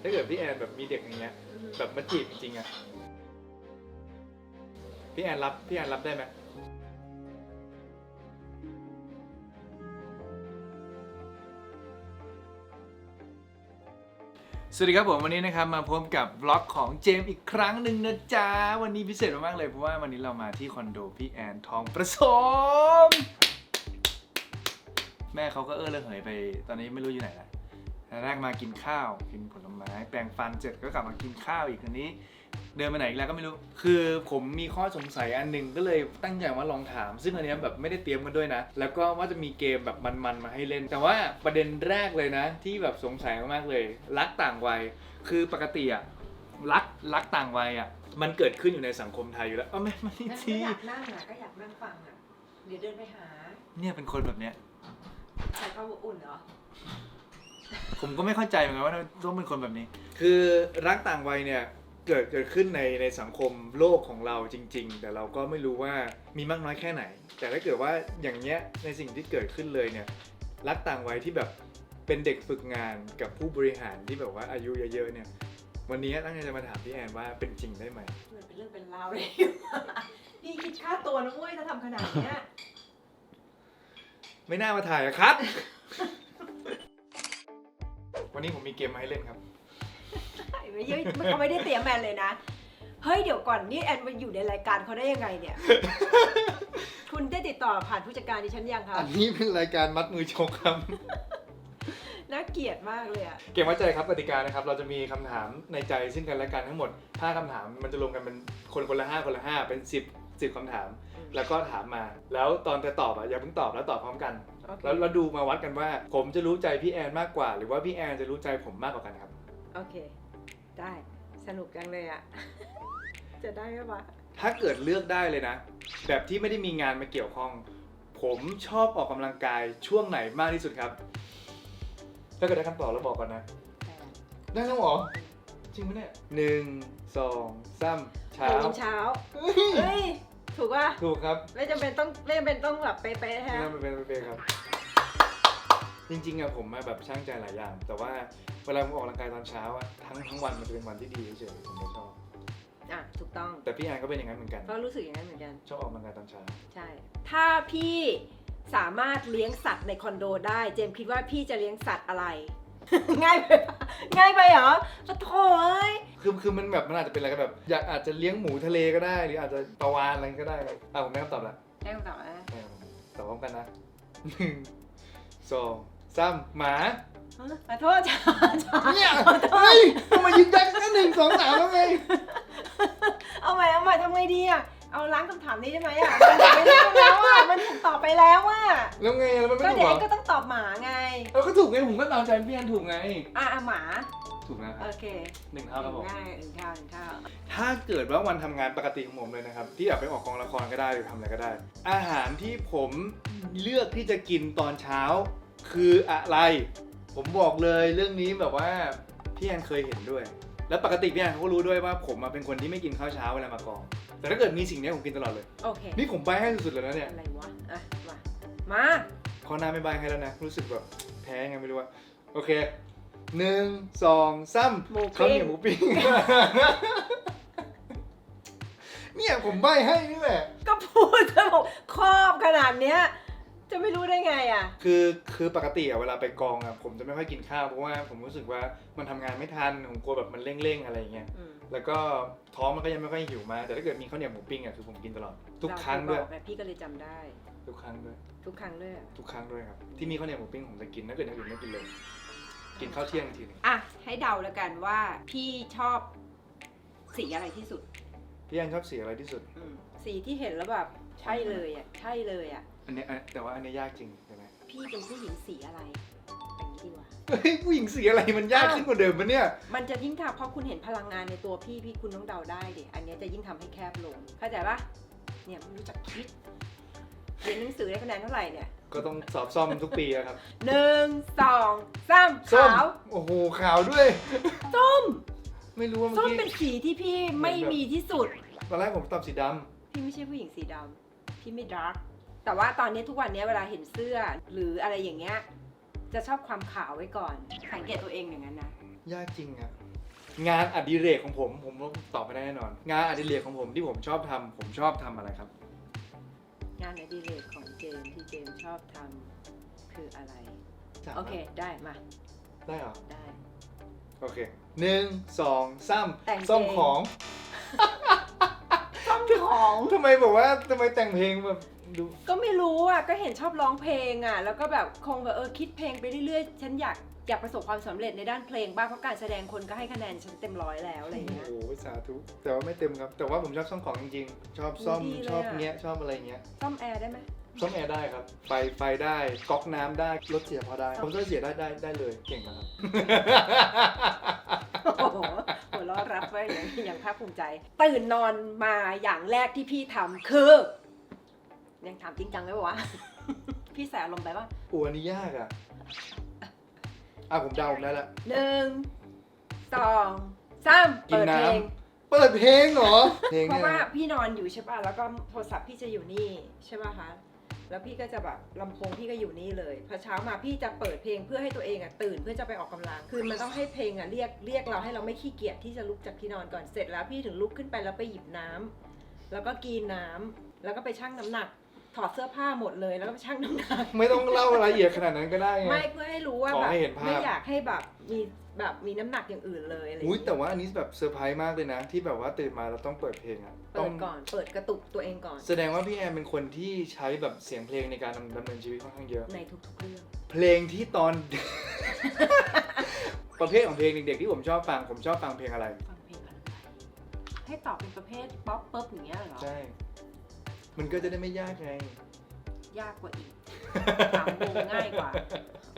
ถ้าเกิดพี่แอนแบบมีเด็กอย่างเงี้ย แบบมาจีบจริงๆอะพี่แอนรับพี่แอนรับได้ไหมสวัสดีครับผมวันนี้นะครับมาพบกับบล็อกของเจมส์อีกครั้งหนึ่งนะจ๊ะ วันนี้พิเศษมากๆเลยเพราะว่าวันนี้เรามาที่คอนโดพี่แอนทองประสม แม่เขาก็เออระเหยไป ตอนนี้ไม่รู้อยู่ไหนละ แรกมากินข้าวกินผลไม้ แปรงฟันเสร็จก็กลับมากินข้าวอีกทีนี้ เดินไปไหนอีกแล้วก็ไม่รู้ คือผมมีข้อสงสัยอันหนึ่งก็เลยตั้งใจว่าลองถาม ซึ่งอันเนี้ยแบบไม่ได้เตรียมกันด้วยนะ แล้วก็ว่าจะมีเกมแบบมันๆมาให้เล่น แต่ว่าประเด็นแรกเลยนะ ที่แบบสงสัยมากๆเลย รักต่างวัย คือปกติอะรักรักต่างวัยอะมันเกิดขึ้นอยู่ในสังคมไทยอยู่แล้วเอาไม่มานี่นั่นก็ทีอยากนั่งอะก็อยากนั่งฟังอะ เดี๋ยวเดินไปหาเนี่ยเป็นคนแบบเนี้ย ใส่ผ้าอบอุ่นเหรอ ผมก็ไม่เข้าใจเหมือนกันว่าต้องเป็นคนแบบนี้ คือรักต่างวัยเนี่ยเกิดเกิดขึ้นในในสังคมโลกของเราจริง ๆ แต่เราก็ไม่รู้ว่ามีมากน้อยแค่ไหน แต่ถ้าเกิดว่าอย่างเงี้ยในสิ่งที่เกิดขึ้นเลยเนี่ยรักต่างวัยที่แบบเป็นเด็กฝึกงานกับผู้บริหารที่แบบว่าอายุเยอะๆเนี่ย วันนี้ตั้งใจจะมาถามพี่แอนว่าเป็นจริงได้ไหมมันเป็นเรื่องเป็นราวเลย พี่คิดค่าตัวนะเว้ยถ้าทำขนาดเนี้ย ไม่น่ามาถ่ายอะครับ วันนี้ผมมีเกมมาให้เล่นครับ ไม่ใช่เขาไม่ได้เตรียมแมนเลยนะ เฮ้ยเดี๋ยวก่อนนี่แอนมาอยู่ในรายการเขาได้ยังไงเนี่ย คุณได้ติดต่อผ่านผู้จัดการดิฉันยังคะอันนี้เป็นรายการมัดมือชกครับ น่าเกลียดมากเลยอะเกมวัดใจครับกติกานะครับ เราจะมีคำถามในใจซึ่งกันและกันทั้งหมด 5คำถามมันจะรวมกันเป็นคนคนละ 5 คนละ 5 เป็น 10 10คำถาม แล้วก็ถามมา แล้วตอนจะตอบอะอย่าเพิ่งตอบแล้วตอบพร้อมกันโอเค แล้วเราดูมาวัดกันว่า ผมจะรู้ใจพี่แอนมากกว่า หรือว่าพี่แอนจะรู้ใจผมมากกว่ากันครับ โอเค ได้สนุกจังเลยอะ จะได้ไหมวะถ้าเกิดเลือกได้เลยนะ แบบที่ไม่ได้มีงานมาเกี่ยวข้อง ผมชอบออกกำลังกายช่วงไหนมากที่สุดครับ ถ้าเกิดได้คำตอบแล้วบอกก่อนนะได้แล้วเหรอจริงไหมเนี่ยหนึ่งสองสามเช้า ตื่นเช้าเฮ้ยเฮ้ย ถูกป่ะ ถูกครับไม่จำเป็นต้องไม่จำเป็นต้องแบบเป๊ะๆนี่ฮะมันเป็นเป็นครับ จริงๆอะผมมาแบบช่างใจหลายอย่าง แต่ว่าเวลาผมออกกำลังกายตอนเช้าอะทั้งทั้งวันมันจะเป็นวันที่ดีเฉยๆผมไม่ชอบ อะถูกต้องแต่พี่แอนก็เป็นอย่างนั้นเหมือนกัน ก็รู้สึกอย่างนั้นเหมือนกัน ชอบออกกำลังกายตอนเช้า ใช่ ถ้าพี่สามารถเลี้ยงสัตว์ในคอนโดได้ เจมส์คิดว่าพี่จะเลี้ยงสัตว์อะไร ง่ายไปปะง่ายไปเหรอปะโถเอ้ย คือคือมันแบบมันอาจจะเป็นอะไรก็แบบอยากอาจจะเลี้ยงหมูทะเลก็ได้ หรืออาจจะปลาวานอะไรก็ได้อะผมได้คำตอบละได้คำตอบนะให้ผมตอบพร้อมกันนะหนึ่งสอง สามหมาขอโทษจ้าจ้าเนี่ยเฮ้ยทำไมยิงยักแค่หนึ่งสองสามแล้วไงเอาใหม่เอาใหม่ทำไงดีอะเอาล้างคำถามนี้ได้ไหมอะมันไม่ได้แล้วอะมันถูกตอบไปแล้วอะแล้วไงแล้วมันไม่ก็ถูกเดี๋เหยรวอก็ต้องตอบหมาไงเออก็ถูกไงผมก็ตามใจพี่แอนถูกไง อะอะหมา ถูกนะครับโอเคหนึ่งเท่าครับผม ง่ายหนึ่งเท่าหนึ่งเท่าถ้าเกิดว่าวันทำงานปกติของผมเลยนะครับ ที่อยากไปออกกองละครก็ได้หรือทำอะไรก็ได้ อาหารที่ผมเลือกที่จะกินตอนเช้า คืออะไร ผมบอกเลยเรื่องนี้แบบว่าพี่แอนเคยเห็นด้วย แล้วปกติพี่แอนเขาก็รู้ด้วยว่าผมอะเป็นคนที่ไม่กินข้าวเช้าเวลามากอง แต่ถ้าเกิดมีสิ่งนี้ผมกินตลอดเลย โอเค นี่ผมใบให้สุดๆเลยนะเนี่ยอะไรวะ อะ มา มาข้อหน้าไม่ใบให้แล้วนะ รู้สึกแบบแพ้ยังไงไม่รู้ว่าโอเคหนึ่งสองสามหมูข้าวปิ้เหนีงยวหมูปิ้ง เนี่ยผมใบให้นี่แหละ ก็พูดจะบอกครอบขนาดเนี้ย จะไม่รู้ได้ไงอะ คือคือปกติอะเวลาไปกองอะผมจะไม่ค่อยกินข้าวเพราะว่าผมรู้สึกว่ามันทำงานไม่ทันผมกลัวแบบมันเร่งๆอะไรอย่างเงี้ยอืมแล้วก็ท้องมันก็ยังไม่ค่อยหิวมากแต่ถ้าเกิดมีข้าวเหนียวหมูปิ้งอะคือผมกินตลอดทุกครั้งด้วยเราเคบอกไพี่ก็เลยจำได้ ทุกครั้งด้วย ทุกครั้งด้วยอะทุกครั้งด้วยครับ ที่มีข้าวเหนียวหมูปิ้งผมจะกินถ้าเกิดอย่างอื่นไม่กินเลย กินข้าวเที่ยงทีหนึงอะ ให้เดาแล้วกันว่าพี่ชอบสีอะไรที่สุดพี่แอนชอบสีอะไรที่สุด อืมสีที่เห็นแล้วแบบ ใช่เลยอะใช่เลยอะอันเนี้ยอะแต่ว่าอันเนี้ยยากจริงใช่ไหมพี่เป็นผู้หญิงสีอะไรอย่างนี้ดีกว่า เฮ้ยผู้หญิงสีอะไรมันยากขึ้นกว่าเดิมปะเนี่ย มันจะยิ่งทำเพราะคุณเห็นพลังงานในตัวพี่พี่คุณต้องเดาได้เด็อันเนี้ยจะยิ่งทำให้แคบลงเข้าใจปะเนี่ยไม่รู้จักคิดเรียนหนังสือได้คะแนนเท่าไหร่เนี่ยก็ต้องสอบซ่อมทุกปีอะครับหนึ่งสองสามส้มขาวโอ้โหขาวด้วย ส้มไม่รู้ว่าเมื่ส้อมกี้เป็นสีที่พี่ไม่มีที่สุด ตอนแรกผมตอบสีดำ พี่ไม่ใช่ผู้หญิงสีดำ พี่ไม่ดาร์กแต่ว่าตอนนี้ทุกวันนี้เวลาเห็นเสื้อหรืออะไรอย่างเงี้ยจะชอบความขาวไว้ก่อน สังเกตตัวเองอย่างนั้นนะยากจริงอะงานอดิเรกของผม ผมตอบไม่ได้แน่นอน งานอดิเรกของผมที่ผมชอบทำผมชอบทำอะไรครับ งานอดิเรกของเจมส์ที่เจมส์ชอบทำคืออะไรโอเคได้มาได้เหรอ ได้ โอเคหนึ่งสองสามแต่งเพลงซ่อมของต้อง ของ ทำไมบอกว่าทำไมแต่งเพลงแบบดู ก็ไม่รู้อะ ก็เห็นชอบร้องเพลงอะ แล้วก็แบบคงแบบเออคิดเพลงไปเรื่อยๆ ฉันอยากอยากประสบความสำเร็จในด้านเพลงบ้างเพราะการแสดงคนก็ให้คะแนนฉันเต็มร้อยแล้วอะไรโอ้เงี้ยโหสาธุ แต่ว่าไม่เต็มครับ แต่ว่าผมชอบซ่อมของจริงๆ ชอบซ่อม ดีเลยชอบอะเงี้ย ชอบอะไรเงี้ย ซ่อมแอร์ได้ไหม ซ่อมแอร์ได้ครับ ไฟไฟได้ ก๊อกน้ำได้ รถเสียพอได้ผมรถเสียได้ได้ได้เลย เก่งนะครับ โอ้โหหัวเราะรับไว้อย่างอย่างภาคภูมิใจ ตื่นนอนมาอย่างแรกที่พี่ทำคือ ยังถามจริงจังไหมวะ พี่ใส่อารมณ์ไปว่าโอ้อันนี้ยากอะ อะผมเดาผมได้ละ หนึ่งสองสามกินเปิดเพลง น้ำ เปิดเพลงเหรอ เพลงเพเนี่ยราะว่านะพี่นอนอยู่ใช่ป่ะ แล้วก็โทรศัพท์พี่จะอยู่นี่ใช่ป่ะคะ แล้วพี่ก็จะแบบลำโพงพี่ก็อยู่นี่เลยพอเช้ามาพี่จะเปิดเพลงเพื่อให้ตัวเองอะตื่นเพื่อจะไปออกกำลัง คือมันต้องให้เพลงอะเรียกเรียกเราให้เราไม่ขี้เกียจที่จะลุกจากที่นอนก่อนเสร็จแล้วพี่ถึงลุกขึ้นไปแล้วไปหยิบน้ำแล้วก็กินน้ำแล้วก็ไปชั่งน้ำหนัก ถอดเสื้อผ้าหมดเลยแล้วก็ไปชั่งน้ำหนักไม่ต้องเล่ารายละเอียดขนาดนั้นก็ได้ไง ไม่เพื่อให้รู้ว่าขอแบบให้เห็นภาพ ไม่อยากให้แบบมีแบบมีน้ำหนักอย่างอื่นเลยอะไรอย่างอุ้ยเงี้ยแต่ว่าอันนี้แบบเซอร์ไพรส์มากเลยนะ ที่แบบว่าตื่นมาเราต้องเปิดเพลงอะต้เปิองดก่อนเปิดกระตุกตัวเองก่อนแสดงว่าพี่แอนเป็นคนที่ใช้แบบเสียงเพลงในการดำดำเนินชีวิตค่อนข้างเยอะ ในทุกๆเรื่อง เพลงที่ตอน ประเภทของเพลงเด็กๆที่ผมชอบฟังผมชอบฟังเพลงอะไร ฟังเพลงอะไรให้ตอบเป็นประเภทป๊อปปุ๊บอย่างเงี้ยเหรอ ใช่ มันก็จะได้ไม่ยากไง ยากกว่าอีกถามวงง่ายกว่า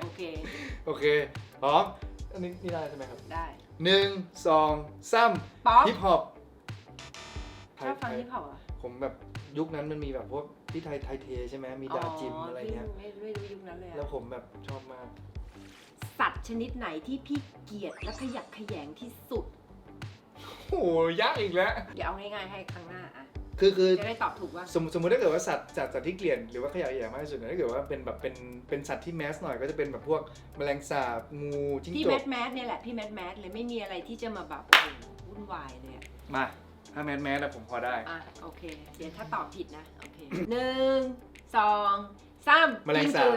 โอเค โอเคพร้อมอันนี้นี่ได้ใช่ไหมครับได้หนึ่งสองสามป๊อปฮิปฮอปชอบฟังฮิปฮอปเหรอผมแบบยุคนั้นมันมีแบบพวกพี่ไทยไทยเทใช่ไหมมีดาจิมอะไรเงี้ยพี่ไม่ไม่รู้ยุคนั้นเลยอะแล้วผมแบบชอบมาก สัตว์ชนิดไหนที่พี่เกลียดและขยักขยงที่สุดโอ้ยยากอีกแล้ว เดี๋ยวเอาง่ายๆให้ครั้งหน้าอะ คือคือจะได้ตอบถูกว่าสมมติสมมติถ้าเกิดว่าสัตว์สัตว์สัตว์ที่เกลียดหรือว่าขยะแขยงมากที่สุดเนี่ยถ้าเกิดว่าเป็นแบบเป็นเป็นสัตว์ที่แมสหน่อยก็จะเป็นแบบพวกแมลงสาบงูจิ้งพี่จแมกทแมทเนี่ยแหละพี่แมทแมทเลยไม่มีอะไรที่จะมาแบบโอ้โหวุ่นวายเลยอะมาถ้าแมสแมสอะผมพอได้ อะโอเค เดี๋ยวถ้าตอบผิดนะโอเคหนึ่งสองสามแมลงสาบ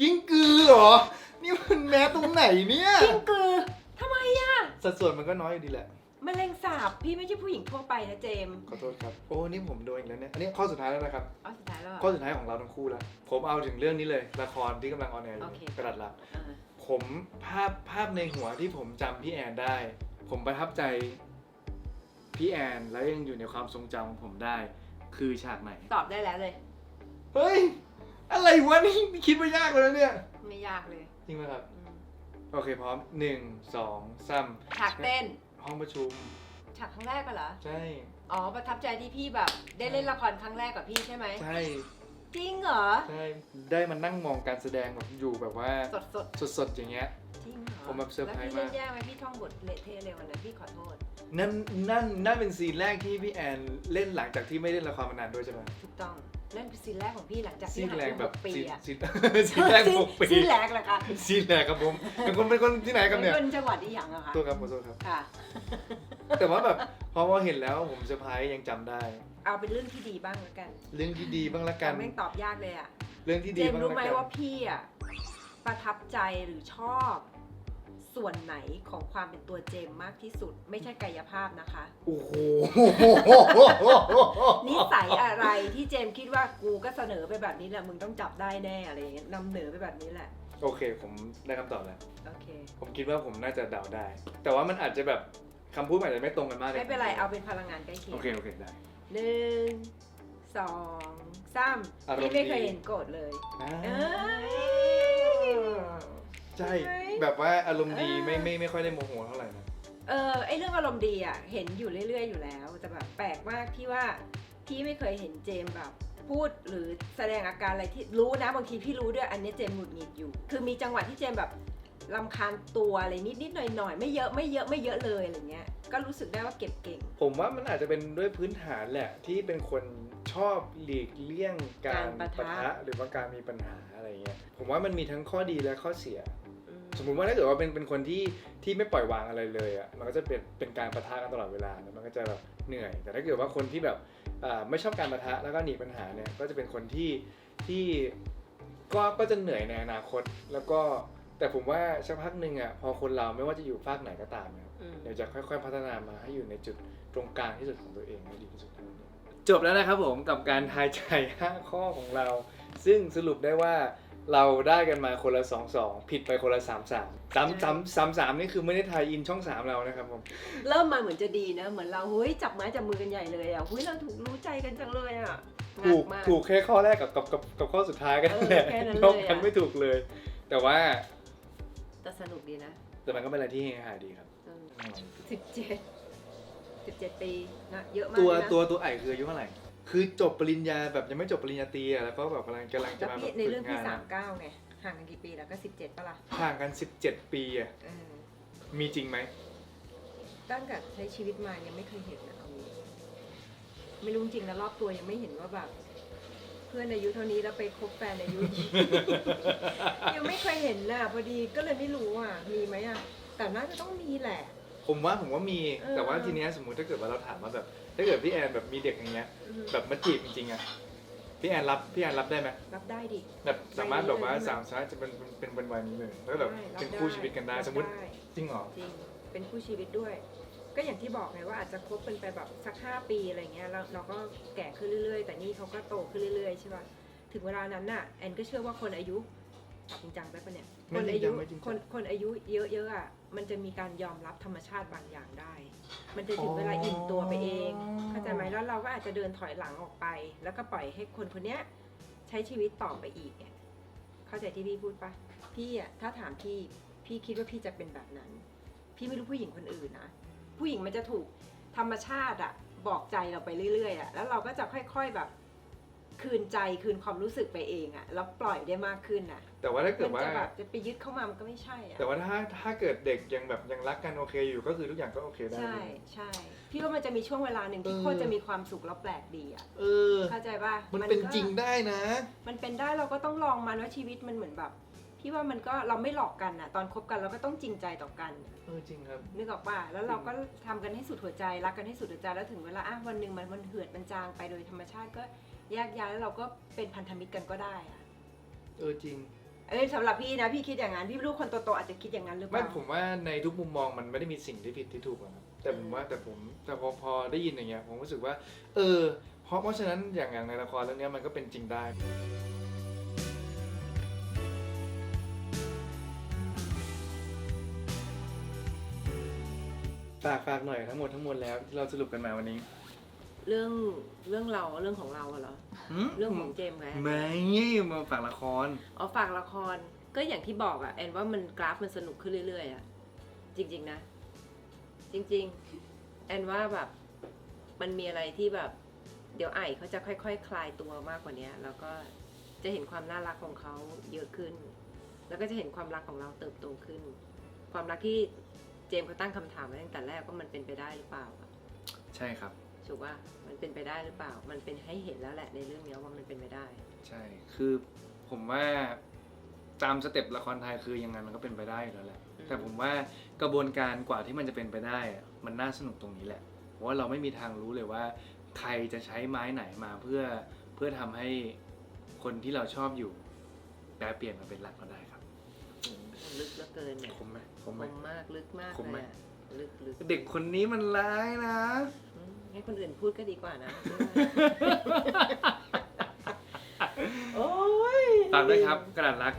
กิ้งกือกิ้งกือเหรอ นี่มันแมสตรงไหนเนี่ย กิ้งกือทำไมอะสัดส่วนมันก็น้อยอยู่ดีแหละ แมลงสาบพี่ไม่ใช่ผู้หญิงทั่วไปนะเจมส์ขอโทษครับ โอ้ นี่ผมโดนอีกแล้วเนี่ย อันนี้ข้อสุดท้ายแล้วนะครับ เอาสุดท้ายแล้วเหรข้ออสุดท้ายของเราทั้งคู่แล้ว ผมเอาถึงเรื่องนี้เลย ละครที่กำลังออนแอร์อโอยู่เคกระดัดลับอ่าผมภาพภาพในหัวที่ผมจำพี่แอนได้ ผมประทับใจพี่แอนแล้วยังอยู่ในความทรงจำของผมได้ คือฉากไหน ตอบได้แล้วเลย เฮ้ย อะไรวะนี่คิดว่ายากเลยนะเนี่ย ไม่ยากเลยจริงไหมครับ อืมโอเคพร้อมหนึ่งสองสาม ฉากเต้น ห้องประชุม ฉากครั้งแรกกันเหรอ ใช่ อ๋อ ประทับใจที่พี่แบบ ได้เล่นละครครั้งแรกกับพี่ใช่ไหม ใช่ จริงเหรอ ใช่ ได้มานั่งมองการแสดงแบบอยู่แบบว่าสดสดสดๆอย่างเงี้ย ๆจริงเหรอผมแบบเซอร์ไพรส์แล้วพี่เล่นมากแย่ไหมพี่ท่องบทเละเทะเลยวันนั้นพี่ขอโทษ นั่นนั่นนั่นเป็นซีนแรกที่พี่แอนเล่นหลังจากที่ไม่เล่นละครมานานด้วยใช่ไหมถูกต้อง นั่นคือซีนแรกของพี่หลังจากซีที่นหายแรไปกหแบบกปีซีนอะซีนซีนแรกหกปีซีนแรกเหรอคะซีนแรกครับผมเป็นคนเป็นคนที่ไหนครับเป็เนี่ยนคนจังหวัดที่ยังอะคะตัวครับขอโทษครับ ค่ะ แต่ว่าแบบพอมาเห็นแล้วผมเซอร์ไพรส์ยังจำได้ เอาเป็นเรื่องที่ดีบ้างแล้วกันเรื่องที่ดีบ้างละกันแต่แม่งตอบยากเลยอะเรื่องที่เจดีมบ้างส์รู้ละไหมกันว่าพี่อะประทับใจหรือชอบ ส่วนไหนของความเป็นตัวเจมส์มากที่สุด ไม่ใช่กายภาพนะคะ โอ้โห นิสัยอะไรที่เจมส์คิดว่ากูก็เสนอไปแบบนี้แหละมึงต้องจับได้แน่อะไรอย่างเงี้ยนำเหนือไปแบบนี้แหละ โอเค ผมได้คำตอบแล้ว โอเค ผมคิดว่าผมน่าจะเดาได้ แต่ว่ามันอาจจะแบบคำพูดมันอาจจะไม่ตรงกันมากเลยไม่เป็นไรเอาเป็นพลังงานใกล้เคียโองเค โอเค ได้ หนึ่งสองสามอารมณ์พี่ไม่เคยดี เห็นโกรธเลย อ่า เอ้ย ใช่ใช่ไหม แบบว่าอารมณ์ดีเออไม่ไม่ไม่ค่อยได้โมโหเท่าไหร่นะเออไอเรื่องอารมณ์ดีอะเห็นอยู่เรื่อย ๆ อยู่แล้วแต่แบบแปลกมากที่ว่าพี่ไม่เคยเห็นเจมส์แบบ พูดหรือแสดงอาการอะไรที่รู้นะบางทีพี่รู้ด้วยอันนี้เจมส์หงุดหงิดอยู่ คือมีจังหวะที่เจมส์แบบลำคาญตัวอะไรนิดนิดๆหน่อยหน่อยๆไม่เยอะไม่เยอะไม่เยอะเลยอะไรเงี้ยก็รู้สึกได้ว่าเก็บเก่ง ผมว่ามันอาจจะเป็นด้วยพื้นฐานแหละที่เป็นคนชอบหลีกเลี่ยงการการปะทะปะทะหรือว่าการมีปัญหาอะไรเงี้ยผมว่ามันมีทั้งข้อดีและข้อเสียอืม สมมุติว่าถ้าเกิดว่าเป็นเป็นคนที่ที่ไม่ปล่อยวางอะไรเลยอะมันก็จะเป็นเป็นการประทะกันตลอดเวลาแล้วมันก็จะแบบเหนื่อย แต่ถ้าเกิดว่าคนที่แบบอ่าไม่ชอบการประทะแล้วก็หนีปัญหาเนี่ยก็จะเป็นคนที่ที่ก็ก็จะเหนื่อยในอนาคตแล้วก็แต่ผมว่าสักพักหนึ่งอะพอคนเราไม่ว่าจะอยู่ฝากไหนก็ตามนะครับอืมเดี๋ยวจะค่อย ๆ พัฒนามาให้อยู่ในจุดตรงกลางที่สุดของตัวเองให้ดีที่สุดเท่านั้นเองจบแล้วนะครับผมกับการทายใจ5ข้อของเรา ซึ่งสรุปได้ว่า เราได้กันมาคนละ2 2ผิดไปคนละ3 3 3 3 3 3นี่คือไม่ได้ทายอินช่อง3เรานะครับผมเริ่มมาเหมือนจะดีนะ เหมือนเราเฮ้ยจับไม้จับมือกันใหญ่เลยอะเฮ้ยเราถูกรู้ใจกันจังเลยอะถูกงัดมากถูกแค่ข้อแรกกับกับกับกับข้อสุดท้ายกันเออแหละแค่นั้นเลยนอกกันอะไม่ถูกเลย แต่ว่าแต่สนุกดีนะ แต่มันก็เป็นอะไรที่เฮฮาดีครับสิบเจ็ดสิบเจ็ดปีนะเยอะมากตัวเลยนะตัวตัวไอ้คืออายุเท่าไหร่ คือจบปริญญาแบบยังไม่จบปริญญาตรีอะแล้วก็แบบกำลังกำลังจะแล้วมาแบพี่บในฝึเรื่องกพี่งานสามเก้าไงห่างกันกี่ปีแล้วก็สิบเจ็ดปะล่ะห่างกัน 17 ปีอะเออมีจริงไหม ตั้งแต่ใช้ชีวิตมายังไม่เคยเห็นนะเอางี้ไม่รู้จริงนะรอบตัวยังไม่เห็นว่าแบบ เพื่อนอายุเท่านี้แล้วไปคบแฟนอายุ ยังไม่เคยเห็นน่ะพอดีก็เลยไม่รู้อะมีไหมอะแต่น่าจะต้องมีแหละ ผมว่าผมว่ามี เออ แต่ว่าทีเนี้ยสมมุติถ้าเกิดว่าเราถามว่าแบบ ถ้าเกิดพี่แอนแบบมีเด็กอย่างเงี้ย อืมแบบมาจีบจริงๆอะพี่แอนรับพี่แอนรับได้ไหมรับได้ดิ แบบสามารถแบบว่าได้เลย สามชาติจะเป็นเป็นเป็นวันวันนี้เลยแล้วแบบได้รับเป็นคู่ชีวิตกันได้รับสมมติได้จริงเหรอจริง เป็นคู่ชีวิตด้วย ก็อย่างที่บอกไงว่าอาจจะคบกันไปแบบสักห้าปีอะไรเงี้ยแล้วเราก็แก่ขึ้นเรื่อยๆ แต่นี่เขาก็โตขึ้นเรื่อยๆใช่ป่ะ ถึงเวลานั้นน่ะแอนก็เชื่อว่าคนอายุตอบ จริงจังได้ปะเนี่ยไม่คนจริอางจัยุงไม่จริงจัง คนคนอายุเยอะๆอะมันจะมีการยอมรับธรรมชาติบางอย่างได้ มันจะถึงเวลาอิ่มตัวไปเองเข้าใจไหมแล้วเราก็อาจจะเดินถอยหลังออกไป แล้วก็ปล่อยให้คนคนเนี้ยใช้ชีวิตต่อไปอีกเนี่ยเข้าใจที่พี่พูดปะพี่อะถ้าถามพี่พี่คิดว่าพี่จะเป็นแบบนั้น พี่ไม่รู้ผู้หญิงคนอื่นนะผู้หญิงมันจะถูกธรรมชาติอะบอกใจเราไปเรื่อยๆอะแล้วเราก็จะค่อย ๆแบบ คืนใจคืนความรู้สึกไปเองอะแล้วปล่อยได้มากขึ้นอะแต่ว่าถ้าเกิมัดว่าจะแบบจะไปยึดเข้ามามันก็ไม่ใช่อะแต่ว่าถ้าถ้าเกิดเด็กยังแบบยังรักกันโอเคอยู่ก็คือทุกอย่างก็โอเคได้ ใช่ใช่พี่ว่ามันจะมีช่วงเวลาหนึ่งที่เออโคตรจะมีความสุขแล้วแปลกดีอะเออ เข้าใจป่ะมันเป็นก็จริงได้นะ มันเป็นได้เราก็ต้องลองมันว่าชีวิตมันเหมือนแบบพี่ว่ามันก็เราไม่หลอกกันอะตอนคบกันเราก็ต้องจริงใจต่อกัน เออจริงครับ นึกออกป่ะแล้วเราก็ทำกันให้สุดหัวใจรักกันให้สุดหัวใจแล้วถึงเวลาอะวันหนึ่งมันมันเหือดมันจางไปโดยธรรมชาติก็ แยกย้ายแล้วเราก็เป็นพันธมิตรกันก็ได้อะเออจริง เอ้ยสำหรับพี่นะพี่คิดอย่างนั้นพี่ไม่รู้คนโตๆอาจจะคิดอย่างนั้นหรือเปไม่ล่า ผมว่าในทุกมุมมองมันไม่ได้มีสิ่งที่ผิดที่ถูกหรอกครับแต่ผมว่าแต่ผมแต่พอพอได้ยินอย่างเงี้ยผมรู้สึกว่า เออ เพราะเพราะฉะนั้นอย่างอย่างในละครเรื่องเนี้ยมันก็เป็นจริงได้ ฝากฝากหน่อยทั้งหมดทั้งมวลแล้วที่เราสรุปกันมาวันนี้ เรื่องเรื่องเราเรื่องของเราอะเหรอเรื่องของเจมส์ไงไม่มาฝากละคร อ๋อฝากละครก็อย่างที่บอกอะแอนว่ามันกราฟมันสนุกขึ้นเรื่อยๆอะจริง ๆ นะ จริง ๆ แอนว่าแบบ มันมีอะไรที่แบบ เดี๋ยวไอ้เขาจะค่อยๆคคลายตัวมากกว่านี้แล้วก็จะเห็นความน่ารักของเขาเยอะขึ้น แล้วก็จะเห็นความรักของเราเติบโตขึ้น ความรักที่เจมส์เขาตั้งคำถามไว้ตั้งแต่แรกว่ามันเป็นไปได้หรือเปล่าอะ ใช่ครับ ถูกว่ามันเป็นไปได้หรือเปล่า มันเป็นให้เห็นแล้วแหละในเรื่องนี้ว่ามันเป็นไปได้ ใช่ คือผมว่าตามสเต็ปละครไทยคือยังไงมันก็เป็นไปได้อยู่แล้วแหละ อืม แต่ผมว่ากระบวนการกว่าที่มันจะเป็นไปได้อะมันน่าสนุกตรงนี้แหละ เพราะว่าเราไม่มีทางรู้เลยว่าใครจะใช้ไม้ไหนมาเพื่อเพื่อทำให้คนที่เราชอบอยู่แปลเปลี่ยนมาเป็นรักก็ได้ครับลึกเหลือเกินเนี่ยคมไหมคคมมไหมมากลึกมากคมไหม เลยอะลึกลึกเด็กคนนี้มันร้ายนะ อืม ให้คนอื่นพูดก็ดีกว่านะ โอ้ยฝากด้วยครับกระดาษรัก